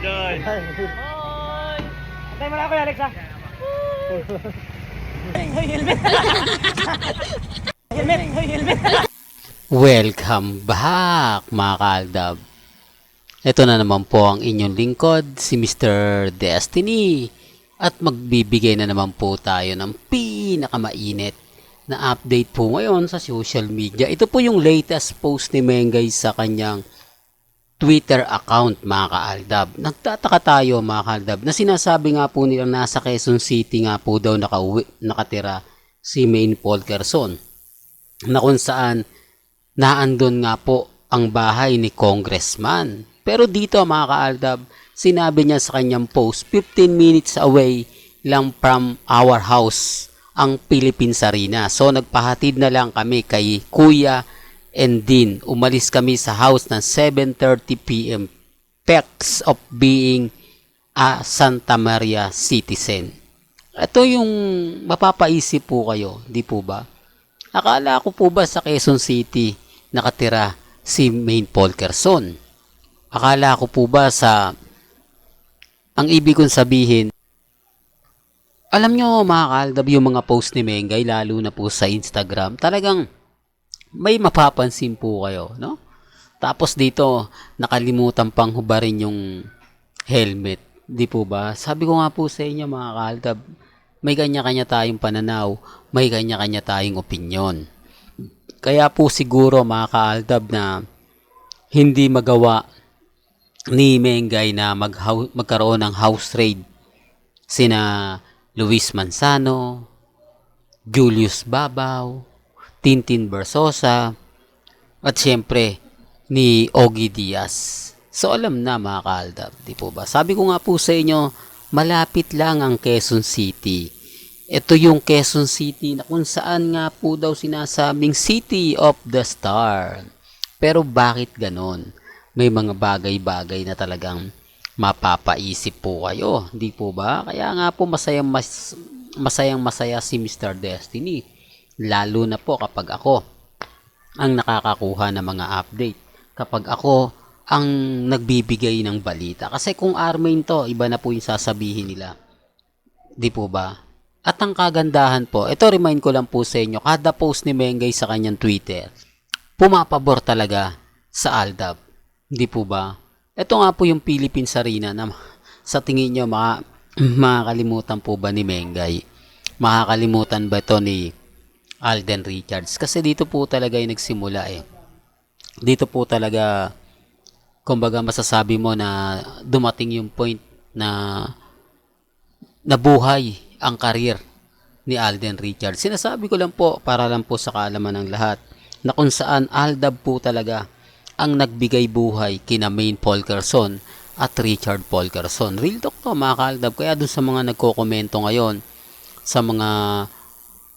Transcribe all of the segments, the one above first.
Enjoy. Antay mo na ako, Alex, ha? Welcome back mga kaaldab. Ito na naman po ang inyong lingkod, si Mr. Destiny. At magbibigay na naman po tayo ng pinakamainit na update po ngayon sa social media. Ito po yung latest post ni Mengay sa kanyang Twitter account mga kaaldab. Nagtataka tayo mga kaaldab na sinasabi nga po nilang nasa Quezon City nga po daw nakauwi, nakatira si Maine Polkerson na kung saan naandun nga po ang bahay ni congressman. Pero dito mga kaaldab, sinabi niya sa kanyang post, 15 minutes away lang from our house ang Philippines Arena. So nagpahatid na lang kami kay Kuya and Dean. Umalis kami sa house ng 7.30pm. Pex of being a Santa Maria citizen. Ito yung mapapaisip po kayo, di po ba? Akala ko po ba sa Quezon City nakatira si Maine Polkerson? Akala ko po ba sa ang ibig kong sabihin alam nyo mga kaaldab yung mga post ni Mengay lalo na po sa Instagram talagang may mapapansin po kayo no? Tapos dito nakalimutan pang hubarin yung helmet di po ba? Sabi ko nga po sa inyo mga kaaldab may kanya-kanya tayong pananaw, may kanya-kanya tayong opinyon. Kaya po siguro mga kaaldab na hindi magawa ni Mengay na mag magkaroon ng house raid sina Luis Manzano, Julius Babaw, Tintin Bersosa, at siyempre ni Ogie Diaz. So alam na mga kaaldab, di po ba? Sabi ko nga po sa inyo, malapit lang ang Quezon City. Ito yung Quezon City na kung saan nga po daw sinasabing City of the Star. Pero bakit ganon? May mga bagay-bagay na talagang mapapaisip po kayo. Di po ba? Kaya nga po masayang, mas, masayang masaya si Mr. Destiny. Lalo na po kapag ako ang nakakakuha ng mga update. Kapag ako ang nagbibigay ng balita. Kasi kung Armain to, iba na po yung sasabihin nila. Di po ba? At ang kagandahan po, ito remind ko lang po sa inyo, kada post ni Mengay sa kanyang Twitter, pumapabor talaga sa Aldab. Di po ba? Ito nga po yung Philippines Arena na sa tingin nyo maka, makakalimutan po ba ni Mengay? Makakalimutan ba ito ni Alden Richards? Kasi dito po talaga yung nagsimula eh. Dito po talaga kumbaga masasabi mo na dumating yung point na nabuhay ang karir ni Alden Richards. Sinasabi ko lang po para lang po sa kaalaman ng lahat na kung saan Aldab po talaga ang nagbigay buhay kina Maine Polkerson at Richard Polkerson. Real talk to mga kaaldab. Kaya dun sa mga nagko-komento ngayon sa mga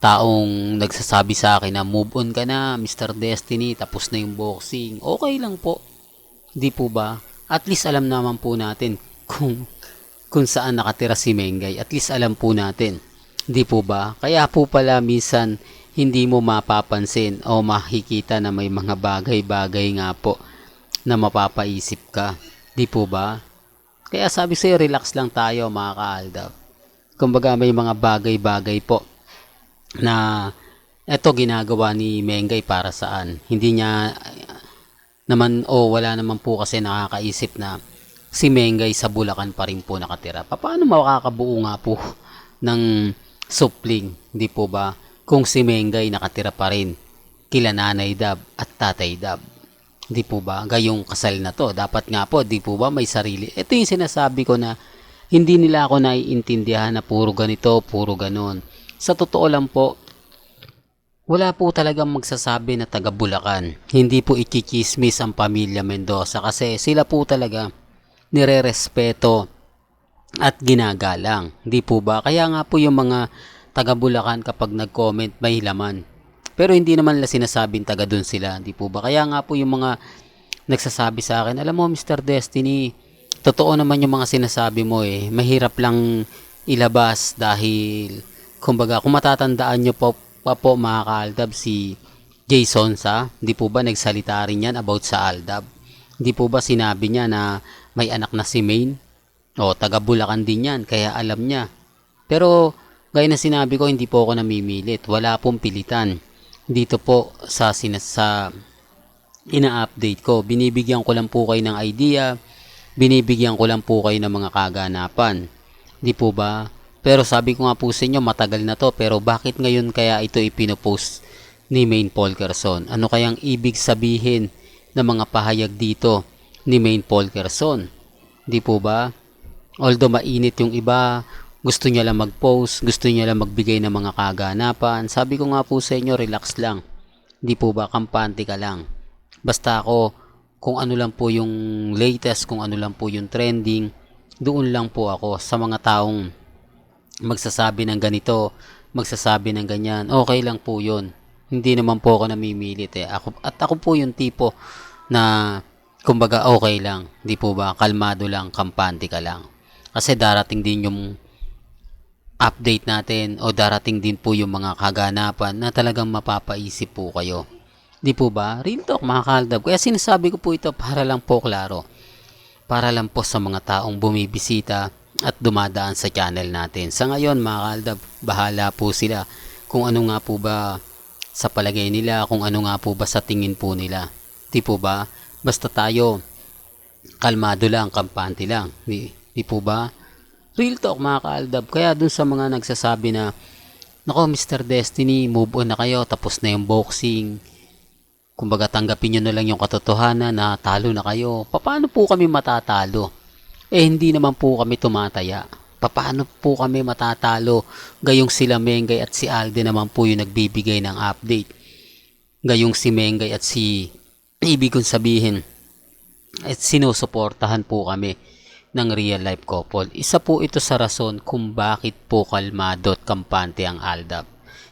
taong nagsasabi sa akin na move on ka na Mr. Destiny tapos na yung boxing. Okay lang po. Di po ba? At least alam naman po natin kung kung saan nakatira si Mengay. At least alam po natin. Di po ba? Kaya po pala minsan hindi mo mapapansin o makikita na may mga bagay-bagay nga po na mapapaisip ka. Di po ba? Kaya sabi sa'yo, relax lang tayo mga kaaldab. Kumbaga may mga bagay-bagay po na eto ginagawa ni Mengay para saan. Hindi niya naman o wala naman po kasi nakakaisip na si Mengay sa Bulacan pa rin po nakatira. Paano makakabuo nga po ng supling, di po ba? Kung si Mengay nakatira pa rin kila Nanay Dab at Tatay Dab. Di po ba? Gayong kasal na to. Dapat nga po, di po ba may sarili. Ito yung sinasabi ko na hindi nila ako naiintindihan na puro ganito, puro ganon. Sa totoo lang po, wala po talagang magsasabi na taga Bulacan. Hindi po ikikismis ang pamilya Mendoza kasi sila po talaga nire-respeto at ginagalang. Di po ba? Kaya nga po yung mga taga Bulacan kapag nag-comment may laman. Pero hindi naman nila sinasabing taga dun sila. Di po ba? Kaya nga po yung mga nagsasabi sa akin, alam mo Mr. Destiny, totoo naman yung mga sinasabi mo eh. Mahirap lang ilabas dahil kumbaga kung matatandaan nyo po pa po mga kaaldab si Jason sa, hindi po ba nagsalita rin yan about sa Aldab? Hindi po ba sinabi niya na may anak na si Maine? O, taga Bulacan din yan, kaya alam niya. Pero, gaya na sinabi ko, hindi po ako namimilit. Wala pong pilitan. Dito po sa, sinas sa ina-update ko. Binibigyan ko lang po kayo ng idea. Binibigyan ko lang po kayo ng mga kaganapan. Di po ba? Pero sabi ko nga po sa inyo, matagal na to. Pero bakit ngayon kaya ito ipinopost ni Maine Polkerson? Ano kayang ibig sabihin ng mga pahayag dito ni Maine Polkerson? Di po ba? Although mainit yung iba, gusto niya lang mag-post, gusto niya lang magbigay ng mga kaganapan. Sabi ko nga po sa inyo, relax lang. Di po ba? Kampante ka lang. Basta ako, kung ano lang po yung latest, kung ano lang po yung trending, doon lang po ako sa mga taong magsasabi ng ganito, magsasabi ng ganyan, okay lang po yun. Hindi naman po ako namimilit eh. Ako, at ako po yung tipo na kumbaga okay lang. Di po ba? Kalmado lang, kampante ka lang. Kasi darating din yung update natin o darating din po yung mga kaganapan na talagang mapapaisip po kayo. Di po ba? Real talk mga kaldab. Kaya sinasabi ko po ito para lang po klaro. Para lang po sa mga taong bumibisita at dumadaan sa channel natin. Sa ngayon mga kaldab, bahala po sila kung ano nga po ba sa palagay nila, kung ano nga po ba sa tingin po nila. Di po ba? Basta tayo, kalmado lang, kampante lang. Di, di po ba? Real talk mga kaaldab. Kaya dun sa mga nagsasabi na, Nako Mr. Destiny, move on na kayo, tapos na yung boxing. Kumbaga tanggapin nyo na lang yung katotohanan na talo na kayo. Paano po kami matatalo? Eh hindi naman po kami tumataya. Paano po kami matatalo? Gayong sila Mengay at si Alde naman po yung nagbibigay ng update. Gayong si Mengay at si ibig kong sabihin at sinusuportahan po kami ng real life couple. Isa po ito sa rason kung bakit po kalmado at kampante ang Aldab.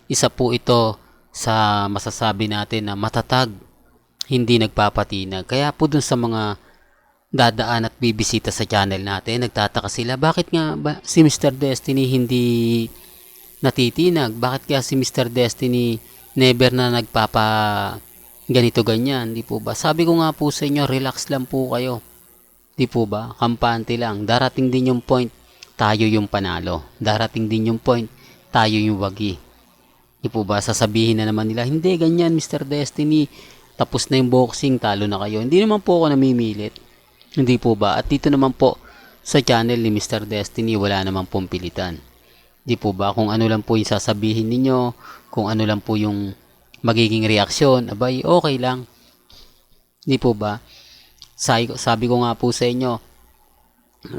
Isa po ito sa masasabi natin na matatag, hindi nagpapatinag. Kaya po dun sa mga dadaan at bibisita sa channel natin, nagtataka sila, bakit nga ba si Mr. Destiny hindi natitinag? Bakit kaya si Mr. Destiny never na nagpapa ganito ganyan? Di po ba? Sabi ko nga po sa inyo, relax lang po kayo. Di po ba? Kampante lang. Darating din yung point, tayo yung panalo. Darating din yung point, tayo yung wagi. Di po ba? Sasabihin na naman nila, hindi ganyan Mr. Destiny. Tapos na yung boxing, talo na kayo. Hindi naman po ako namimilit. Hindi po ba? At dito naman po sa channel ni Mr. Destiny, wala naman pong pilitan. Di po ba? Kung ano lang po yung sasabihin ninyo, kung ano lang po yung magiging reaksyon, abay, okay lang. Di po ba? Sabi, sabi ko nga po sa inyo,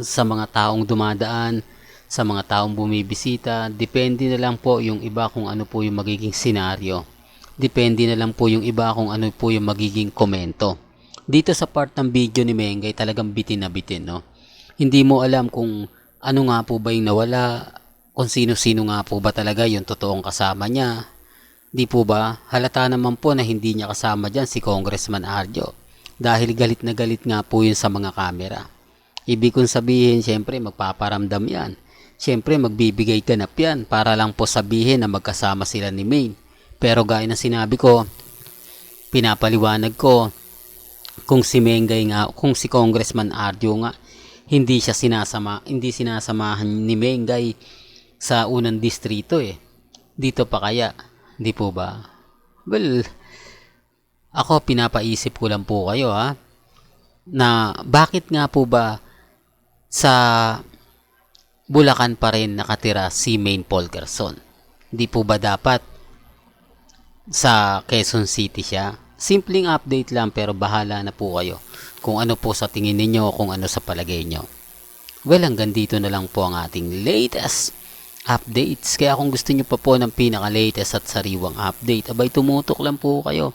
sa mga taong dumadaan, sa mga taong bumibisita, depende na lang po yung iba kung ano po yung magiging senaryo. Depende na lang po yung iba kung ano po yung magiging komento. Dito sa part ng video ni Mengay, talagang bitin na bitin, no? Hindi mo alam kung ano nga po ba yung nawala, kung sino-sino nga po ba talaga yung totoong kasama niya. Di po ba? Halata naman po na hindi niya kasama dyan si Congressman Arjo. Dahil galit na galit nga po yun sa mga kamera. Ibig kong sabihin, syempre magpaparamdam yan. Syempre magbibigay ganap yan para lang po sabihin na magkasama sila ni Maine. Pero gaya ng sinabi ko, pinapaliwanag ko, kung si Mengay nga, kung si Congressman Arjo nga, hindi siya sinasama, hindi sinasamahan ni Mengay sa unang distrito eh. Dito pa kaya, di po ba? Well, ako pinapaisip ko lang po kayo ha, na bakit nga po ba sa Bulacan pa rin nakatira si Maine Polkerson? Di po ba dapat sa Quezon City siya? Simpleng update lang pero bahala na po kayo kung ano po sa tingin ninyo kung ano sa palagay nyo. Well, hanggang dito na lang po ang ating latest updates. Kaya kung gusto nyo pa po ng pinaka-latest at sariwang update, abay tumutok lang po kayo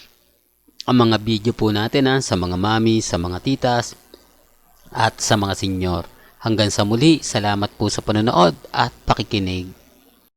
ang mga video po natin ha, sa mga mami, sa mga titas, at sa mga senyor. Hanggang sa muli, salamat po sa panonood at pakikinig.